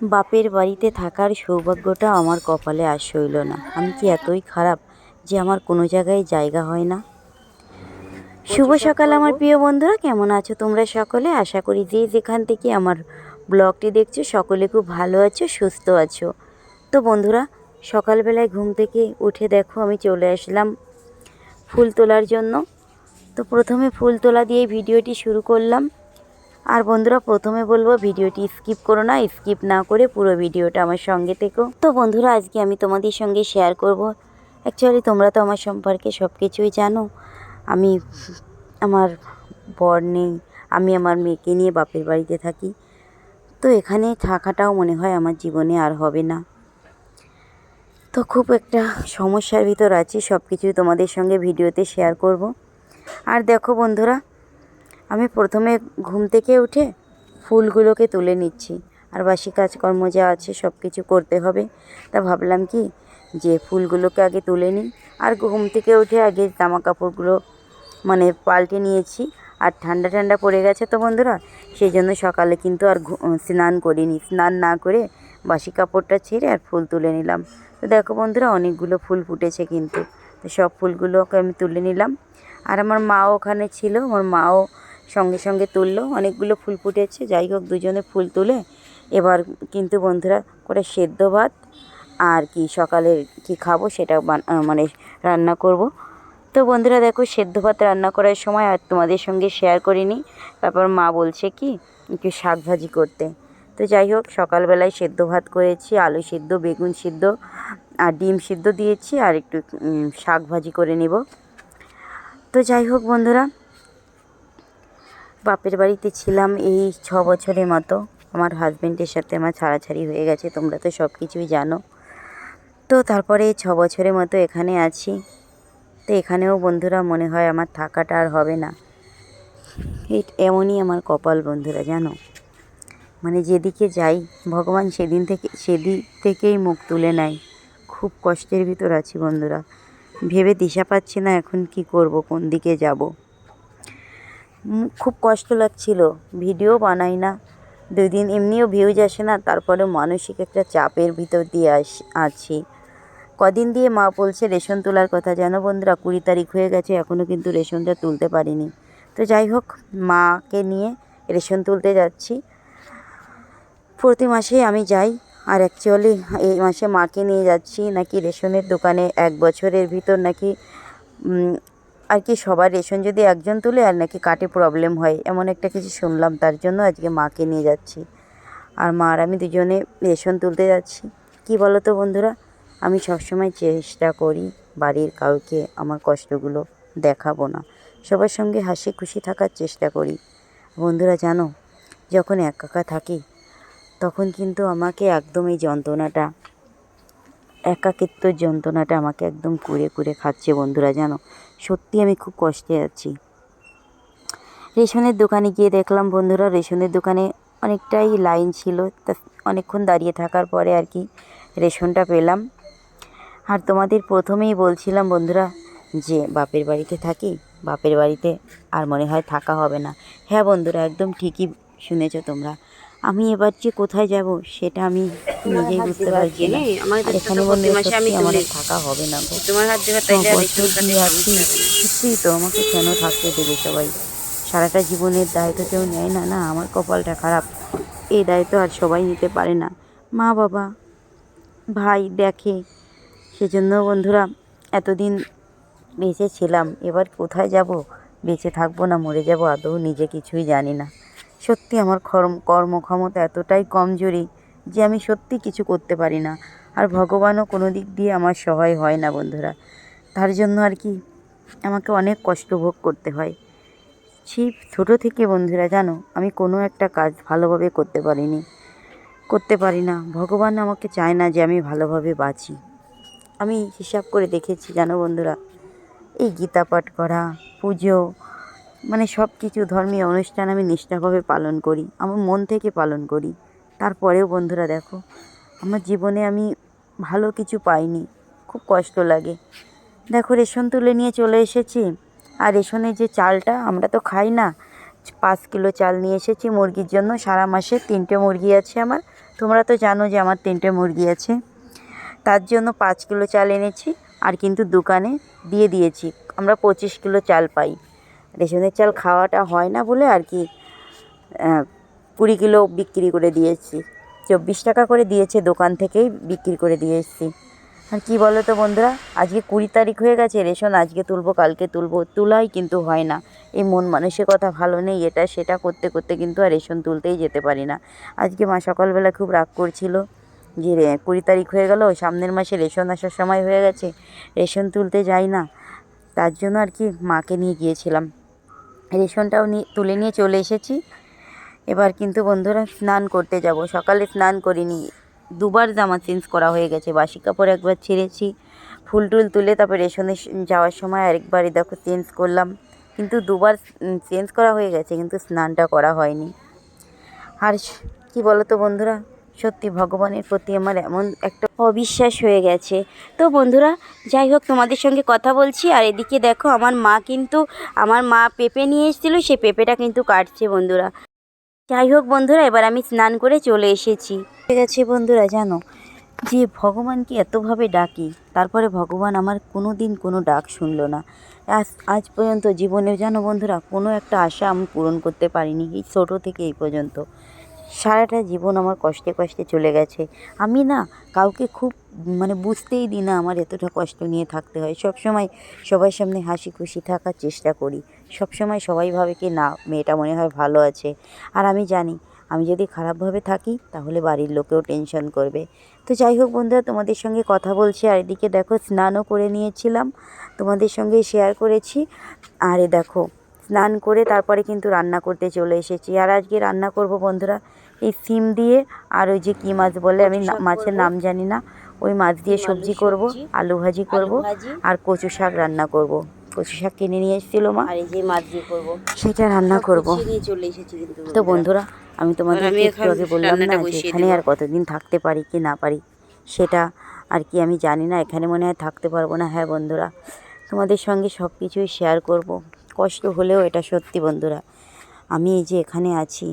বাপের বাড়িতে থাকার সৌভাগ্যটা আমার কপালে আর সইল না। আমি কি এতই খারাপ যে আমার কোনো জায়গায় জায়গা হয় না? শুভ সকাল আমার প্রিয় বন্ধুরা কেমন আছো তোমরা সকলে? আশা করি যে যেখান থেকে আমার ব্লগটি দেখছ সকলে খুব ভালো আছো সুস্থ আছো। তো বন্ধুরা সকালবেলায় ঘুম থেকে উঠে দেখো আমি চলে আসলাম ফুল তোলার জন্য। তো প্রথমে ফুল তোলা দিয়ে ভিডিওটি শুরু করলাম। আর বন্ধুরা, প্রথমে বলব, ভিডিওটি স্কিপ করো না, স্কিপ না করে পুরো ভিডিওটা আমার সঙ্গে থেকো। তো বন্ধুরা, আজকে আমি তোমাদের সঙ্গে শেয়ার করব। অ্যাকচুয়ালি তোমরা তো আমার সম্পর্কে সব কিছুই জানো। আমি আমার বর নেই, আমি আমার মেয়েকে নিয়ে বাপের বাড়িতে থাকি। তো এখানে থাকাটাও মনে হয় আমার জীবনে আর হবে না। তো খুব একটা সমস্যার ভিতর আছি সব কিছুই তোমাদের সঙ্গে ভিডিওতে শেয়ার করব। আর দেখো বন্ধুরা আমি প্রথমে ঘুম থেকে উঠে ফুলগুলোকে তুলে নিচ্ছি। আর বাসি কাজকর্ম যা আছে সব কিছু করতে হবে। তা ভাবলাম কি, যে ফুলগুলোকে আগে তুলে নিই। আর ঘুম থেকে উঠে আগে জামা কাপড়গুলো মানে পাল্টে নিয়েছি। আর ঠান্ডা ঠান্ডা পড়ে গেছে তো বন্ধুরা সেই জন্য সকালে কিন্তু আর স্নান করিনি। স্নান না করে বাসি কাপড়টা ছেড়ে আর ফুল তুলে নিলাম। তো দেখো বন্ধুরা, অনেকগুলো ফুল ফুটেছে কিন্তু। তো সব ফুলগুলোকে আমি তুলে নিলাম। আর আমার মাও ওখানে ছিল, আমার মাও সঙ্গে সঙ্গে তুললো। অনেকগুলো ফুল ফুটেছে। যাই হোক, দুজনে ফুল তুলে এবার কিন্তু বন্ধুরা করে সেদ্ধ ভাত আর কি সকালে কি খাব সেটা মানে রান্না করব। তো বন্ধুরা দেখো, সেদ্ধ ভাত রান্না করার সময় আর তোমাদের সঙ্গে শেয়ার করিনি। তারপর মা বলছে কি, একটু শাক ভাজি করতে। তো যাই হোক, সকালবেলায় সেদ্ধ ভাত করেছি, আলু সিদ্ধ, বেগুন সিদ্ধ আর ডিম সিদ্ধ দিয়েছি আর একটু শাক ভাজি করে নিব। তো যাই হোক বন্ধুরা বাপের বাড়িতে ছিলাম এই ছ বছরের মতো। আমার হাজবেন্ডের সাথে আমার ছাড়াছাড়ি হয়ে গেছে, তোমরা তো সব কিছুই জানো। তো তারপরে ছ বছরের মতো এখানে আছি। তো এখানেও বন্ধুরা মনে হয় আমার থাকাটা আর হবে না। এমনই আমার কপাল বন্ধুরা, জানো? মানে যেদিকে যাই, ভগবান সেদিন থেকে সেদিক থেকেই মুখ তুলে নেয়। খুব কষ্টের ভিতর আছি বন্ধুরা। ভেবে দিশা পাচ্ছি না এখন কি করব, কোন দিকে যাব। খুব কষ্ট লাগছিল। ভিডিও বানাই না। দুই দিন এমনিও ভিউজ আসে না তারপরে মানসিক একটা চাপের ভিতর দিয়ে আস, আছি। কদিন দিয়ে মা বলছে, রেশন তোলার কথা জানো বন্ধুরা, কুড়ি তারিখ হয়ে গেছে এখনও কিন্তু রেশনটা তুলতে পারিনি। তো যাই হোক, মাকে নিয়ে রেশন তুলতে যাচ্ছি। প্রতি মাসেই আমি যাই, আর অ্যাকচুয়ালি এই মাসে মাকে নিয়ে যাচ্ছি, নাকি রেশনের দোকানে এক বছরের ভিতর নাকি আর কি সবার রেশন যদি একজন তুলে আর নাকি কাটে প্রবলেম হয়, এমন একটা কিছু শুনলাম, তার জন্য আজকে মাকে নিয়ে যাচ্ছি। আর মা আর আমি দুজনে রেশন তুলতে যাচ্ছি। কি বলো তো বন্ধুরা, আমি সবসময় চেষ্টা করি বাড়ির কাউকে আমার কষ্টগুলো দেখাবো না। সবার সঙ্গে হাসি খুশি থাকার চেষ্টা করি। বন্ধুরা জানো, যখন একা থাকি, তখন কিন্তু আমাকে একদম এই যন্ত্রণাটা একাকিত্ব যন্ত্রণাটা আমাকে একদম কুড়ে কুড়ে খাচ্ছে বন্ধুরা, জানো? সত্যি আমি খুব কষ্টে আছি। রেশনের দোকানে গিয়ে দেখলাম বন্ধুরা, রেশনের দোকানে অনেকটাই লাইন ছিল, তা অনেকক্ষণ দাঁড়িয়ে থাকার পরে আর কি রেশনটা পেলাম। আর তোমাদের প্রথমেই বলছিলাম বন্ধুরা যে, বাপের বাড়িতে থাকি, বাপের বাড়িতে আর মনে হয় থাকা হবে না। হ্যাঁ বন্ধুরা, একদম ঠিকই শুনেছো তোমরা। আমি এবার যে কোথায় যাব সেটা আমি নিজেই বুঝতে পারছি না। এখানে বন্ধুরা সত্যি আমার থাকা হবে না গো। তোমার হাত। সত্যিই তো আমাকে কেন থাকতে দেবে সবাই? সারাটা জীবনের দায় তো কেউ নেয় না না? আমার কপালটা খারাপ। এই দায় তো আর সবাই নিতে পারে না। মা বাবা ভাই দেখে। সেজন্য বন্ধুরা এতদিন বেঁচে ছিলাম। এবার কোথায় যাব? বেঁচে থাকব না মরে যাব? আদৌ নিজে কিছুই জানি না। সত্যি আমার কর্ম কর্মক্ষমতা এতটাই কমজোরি যে আমি সত্যি কিছু করতে পারি না। আর ভগবানও কোনো দিক দিয়ে আমার সহায় হয় না, বন্ধুরা। তার জন্য আর কি আমাকে অনেক কষ্ট ভোগ করতে হয়। সেই ছোটো থেকে, বন্ধুরা, জানো, আমি কোনো একটা কাজ ভালোভাবে করতে পারিনি। করতে পারি না। ভগবান আমাকে চায় না যে আমি ভালোভাবে বাঁচি। আমি হিসাব করে দেখেছি, জানো, বন্ধুরা। এই গীতা পাঠ করা, পুজো মানে সব কিছু ধর্মীয় অনুষ্ঠান আমি নিষ্ঠাভাবে পালন করি, আমার মন থেকে পালন করি। তারপরেও বন্ধুরা দেখো, আমার জীবনে আমি ভালো কিছু পাইনি, খুব কষ্ট লাগে। দেখো, রেশন তুলে নিয়ে চলে এসেছি, আর রেশনের যে চালটা আমরা তো খাই না, পাঁচ কিলো চাল নিয়ে এসেছি মুরগির জন্য, সারা মাসে তিনটে মুরগি আছে আমার। তোমরা তো জানো যে আমার তিনটে মুরগি আছে। তার জন্য পাঁচ কিলো চাল এনেছি, আর কিন্তু দোকানে দিয়ে দিয়েছি, আমরা পঁচিশ কিলো চাল পাই। রেশনের চাল খাওয়াটা হয় না বলে আর কি কুড়ি কিলো বিক্রি করে দিয়েছি। চব্বিশ টাকা করে দিয়েছে দোকান থেকেই বিক্রি করে দিয়ে এসেছি। আর কী বলো তো বন্ধুরা, আজকে কুড়ি তারিখ হয়ে গেছে, রেশন আজকে তুলবো, কালকে তুলবো, তোলাই কিন্তু হয় না। এই মন মানসিকতা ভালো নেই, এটা সেটা করতে করতে কিন্তু আর রেশন তুলতেই যেতে পারি না। আজকে মা সকালবেলা খুব রাগ করছিল যে কুড়ি তারিখ হয়ে গেল, সামনের মাসে রেশন আসার সময় হয়ে গেছে, রেশন তুলতে যাই না। তার জন্য আর কি মাকে নিয়ে গিয়েছিলাম। রেশনটাও নিয়ে তুলে নিয়ে চলে এসেছি। এবার কিন্তু বন্ধুরা স্নান করতে যাব। সকালে স্নান করিনি। দুবার জামা চেঞ্জ করা হয়ে গেছে। বাসি কাপড় একবার ছেড়েছি। ফুল টুল তুলে তারপর রেশনে যাওয়ার সময় আরেকবারই দেখো চেঞ্জ করলাম। কিন্তু দুবার চেঞ্জ করা হয়ে গেছে। কিন্তু স্নানটা করা হয়নি। আর কি বলো তো বন্ধুরা? সত্যি ভগবানের প্রতি আমার এমন একটা অবিশ্বাস হয়ে গেছে। তো বন্ধুরা, যাই হোক, তোমাদের সঙ্গে কথা বলছি। আর এদিকে দেখো, আমার মা কিন্তু, আমার মা পেঁপে নিয়ে এসেছিল, সে পেঁপেটা কিন্তু কাটছে বন্ধুরা। যাই হোক বন্ধুরা, এবার আমি স্নান করে চলে এসেছি। ঠিক আছে বন্ধুরা, জানো, যে ভগবানকে এতভাবে ডাকি, তারপরে ভগবান আমার কোনো দিন কোনো ডাক শুনলো না। আজ আজ পর্যন্ত জীবনে, জানো বন্ধুরা, কোনো একটা আশা আমি পূরণ করতে পারিনি, এই ছোটো থেকে এই পর্যন্ত। সারাটা জীবন আমার কষ্টে কষ্টে চলে গেছে। আমি না কাউকে খুব মানে বুঝতেই দিই না আমার এতটা কষ্ট নিয়ে থাকতে হয়। সব সময় সবার সামনে হাসি খুশি থাকার চেষ্টা করি। সব সময় সবাই ভাবে কি না, মেয়েটা মনে হয় ভালো আছে। আর আমি জানি, আমি যদি খারাপভাবে থাকি, তাহলে বাড়ির লোকেও টেনশন করবে। তো যাই হোক বন্ধুরা, তোমাদের সঙ্গে কথা বলছি, আর এদিকে দেখো, স্নানও করে নিয়েছিলাম। তোমাদের সঙ্গে শেয়ার করেছি। আর এ দেখো স্নান করে তারপরে কিন্তু রান্না করতে চলে এসেছি। আর আজকে রান্না করব বন্ধুরা এই সিম দিয়ে আর ওই যে কী মাছ বলে আমি মাছের নাম জানি না। ওই মাছ দিয়ে সবজি করব আলু ভাজি করব আর কচু শাক রান্না করব। কচু শাক কিনে নিয়ে এসেছিল মা। আর এই যে মাছ দিয়ে করব। সেটা রান্না করব। চলে এসেছি কিন্তু তো বন্ধুরা আমি তোমাদের একটু আগে বললাম না যে এখানে আর কতদিন থাকতে পারি কি না পারি সেটা আর কি আমি জানি না। এখানে মনে হয় থাকতে পারব না। হ্যাঁ বন্ধুরা তোমাদের সঙ্গে সব কিছুই শেয়ার করব। কষ্ট হলেও এটা সত্যি বন্ধুরা। আমি এই যে এখানে আছি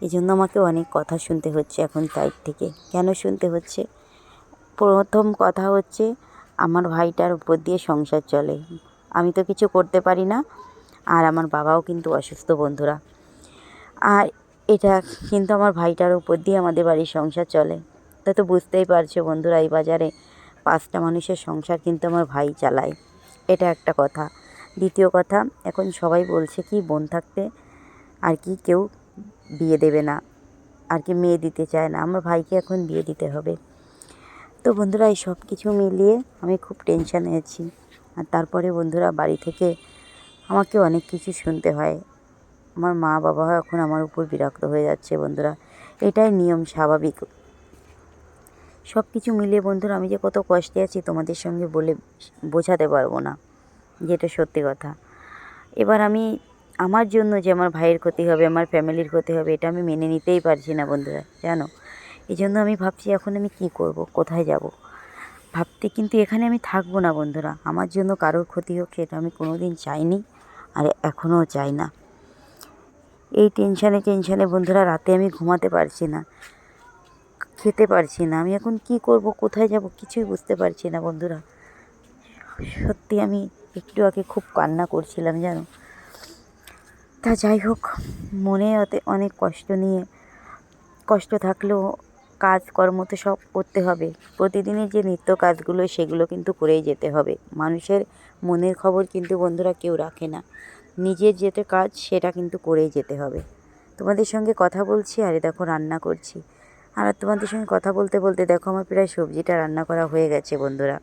এই জন্য আমাকে অনেক কথা শুনতে হচ্ছে এখন সাইড থেকে। কেন শুনতে হচ্ছে? প্রথম কথা হচ্ছে, আমার ভাইটার উপর দিয়ে সংসার চলে। আমি তো কিছু করতে পারি না, আর আমার বাবাও কিন্তু অসুস্থ বন্ধুরা। আর এটা কিন্তু আমার ভাইটার উপর দিয়ে আমাদের বাড়ির সংসার চলে। তা তো বুঝতেই পারছ বন্ধুরা, এই বাজারে পাঁচটা মানুষের সংসার কিন্তু আমার ভাই চালায়। এটা একটা কথা। দ্বিতীয় কথা, এখন সবাই বলছে কি বোন থাকতে আর কি কেউ বিয়ে দেবে না, আর কি মেয়ে দিতে চায় না, আমার ভাইকে এখন বিয়ে দিতে হবে। তো বন্ধুরা, এই সব কিছু মিলিয়ে আমি খুব টেনশানে আছি। আর তারপরে বন্ধুরা, বাড়ি থেকে আমাকে অনেক কিছু শুনতে হয়। আমার মা বাবা এখন আমার উপর বিরক্ত হয়ে যাচ্ছে বন্ধুরা, এটাই নিয়ম স্বাভাবিক। সব কিছু মিলিয়ে বন্ধুরা, আমি যে কত কষ্টে আছি তোমাদের সঙ্গে বলে বোঝাতে পারব না। যেটা সত্যি কথা। এবার আমি আমার জন্য যে আমার ভাইয়ের ক্ষতি হবে, আমার ফ্যামিলির ক্ষতি হবে, এটা আমি মেনে নিতেই পারছি না বন্ধুরা, জানো? এই জন্য আমি ভাবছি এখন আমি কি করব, কোথায় যাব? ভাবতে কিন্তু এখানে আমি থাকব না বন্ধুরা, আমার জন্য কারোর ক্ষতি হোক সেটা আমি কোনো দিন চাইনি আর এখনও চাই না। এই টেনশানে টেনশানে বন্ধুরা রাতে আমি ঘুমাতে পারছি না, খেতে পারছি না, আমি এখন কি করব, কোথায় যাব কিছুই বুঝতে পারছি না বন্ধুরা। সত্যি আমি একটু আগে খুব কান্না করছিলাম জানো? তা যাই হোক, মনে অতে অনেক কষ্ট নিয়ে, কষ্ট থাকলেও কাজকর্ম তো সব করতে হবে। প্রতিদিনের যে নিত্য কাজগুলো, সেগুলো কিন্তু করেই যেতে হবে। মানুষের মনের খবর কিন্তু বন্ধুরা কেউ রাখে না। নিজের যেটা কাজ, সেটা কিন্তু করেই যেতে হবে। তোমাদের সঙ্গে কথা বলছি, আরে দেখো রান্না করছি। আর তোমাদের সঙ্গে কথা বলতে বলতে দেখো আমার প্রায় সবজিটা রান্না করা হয়ে গেছে বন্ধুরা।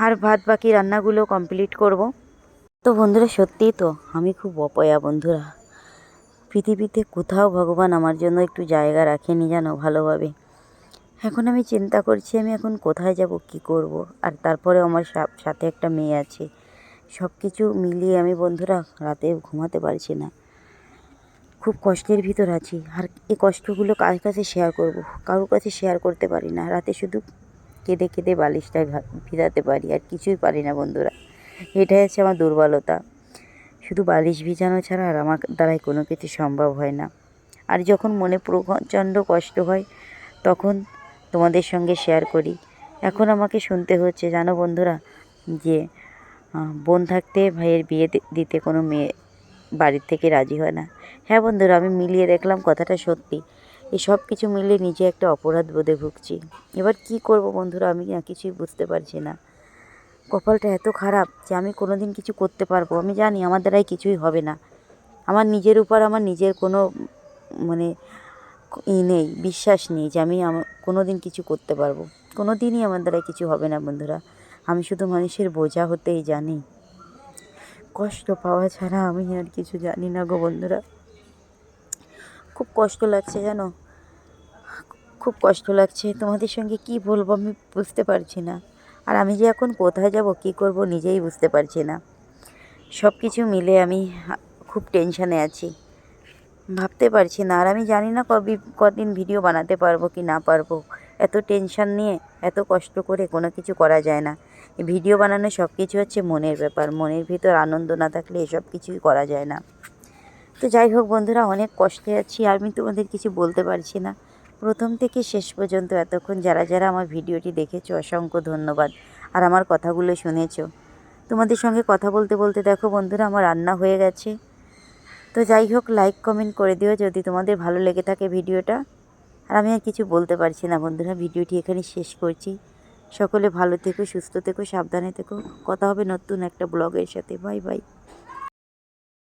আর ভাত বাকি রান্নাগুলো কমপ্লিট করব। তো বন্ধুরা, সত্যিই তো আমি খুব অপয়া বন্ধুরা। পৃথিবীতে কোথাও ভগবান আমার জন্য একটু জায়গা রাখেনি জানো ভালোভাবে। এখন আমি চিন্তা করছি আমি এখন কোথায় যাব, কি করব? আর তারপরে আমার সাথে একটা মেয়ে আছে। সব কিছু মিলিয়ে আমি বন্ধুরা রাতে ঘুমাতে পারছি না। খুব কষ্টের ভিতর আছি। আর এই কষ্টগুলো কার কাছে শেয়ার করব? কারোর কাছে শেয়ার করতে পারি না। রাতে শুধু কেঁদে কেঁদে বালিশটায় ভিজাতে পারি, আর কিছুই পারি না বন্ধুরা। এটাই হচ্ছে আমার দুর্বলতা। শুধু বালিশ ভিজানো ছাড়া আর আমার দ্বারাই কোনো কিছু সম্ভব হয় না। আর যখন মনে প্রচণ্ড কষ্ট হয়, তখন তোমাদের সঙ্গে শেয়ার করি। এখন আমাকে শুনতে হচ্ছে, জানো বন্ধুরা, যে বোন থাকতে ভাইয়ের বিয়ে দিতে কোনো মেয়ে বাড়ির থেকে রাজি হয় না। হ্যাঁ বন্ধুরা, আমি মিলিয়ে দেখলাম কথাটা সত্যি। এই সব কিছু মিলিয়ে নিজে একটা অপরাধ বোধে ভুগছি। এবার কি করব বন্ধুরা আমি না কিছুই বুঝতে পারছি না। কপালটা এত খারাপ যে আমি কোনো দিন কিছু করতে পারব। আমি জানি আমার দ্বারাই কিছুই হবে না। আমার নিজের উপর আমার নিজের কোনো মানে ই নেই, বিশ্বাস নেই যে আমি কোনো দিন কিছু করতে পারব। কোনো দিনই আমার দ্বারা কিছু হবে না বন্ধুরা। আমি শুধু মানুষের বোঝা হতেই জানি। কষ্ট পাওয়া ছাড়া আমি আর কিছু জানি না গো বন্ধুরা। খুব কষ্ট লাগছে জানো? খুব কষ্ট লাগছে। তোমাদের সঙ্গে কি বলব আমি বুঝতে পারছি না। আর আমি যে এখন কোথায় যাব, কি করব নিজেই বুঝতে পারছি না। সব কিছু মিলে আমি খুব টেনশানে আছি। ভাবতে পারছি না। আর আমি জানি না কবি, কদিন ভিডিও বানাতে পারব কি না পারব। এত টেনশান নিয়ে, এত কষ্ট করে কোনো কিছু করা যায় না। ভিডিও বানানো সব কিছু হচ্ছে মনের ব্যাপার। মনের ভিতর আনন্দ না থাকলে এসব কিছুই করা যায় না। তো যাই হোক বন্ধুরা, অনেক কষ্টে আছি। আমি তোমাদের কিছু বলতে পারছি না। প্রথম থেকে শেষ পর্যন্ত এতক্ষণ যারা যারা আমার ভিডিওটি দেখেছ, অসংখ্য ধন্যবাদ। আর আমার কথাগুলো শুনেছো। তোমাদের সঙ্গে কথা বলতে বলতে দেখো বন্ধুরা, আমার রান্না হয়ে গেছে। তো যাই হোক লাইক কমেন্ট করে দিও যদি তোমাদের ভালো লেগে থাকে ভিডিওটা। আর আমি আর কিছু বলতে পারছি না বন্ধুরা, ভিডিওটি এখানে শেষ করছি। সকলে ভালো থেকো, সুস্থ থেকো, সাবধানে থেকো। কথা হবে নতুন একটা ব্লগের সাথে। Bye bye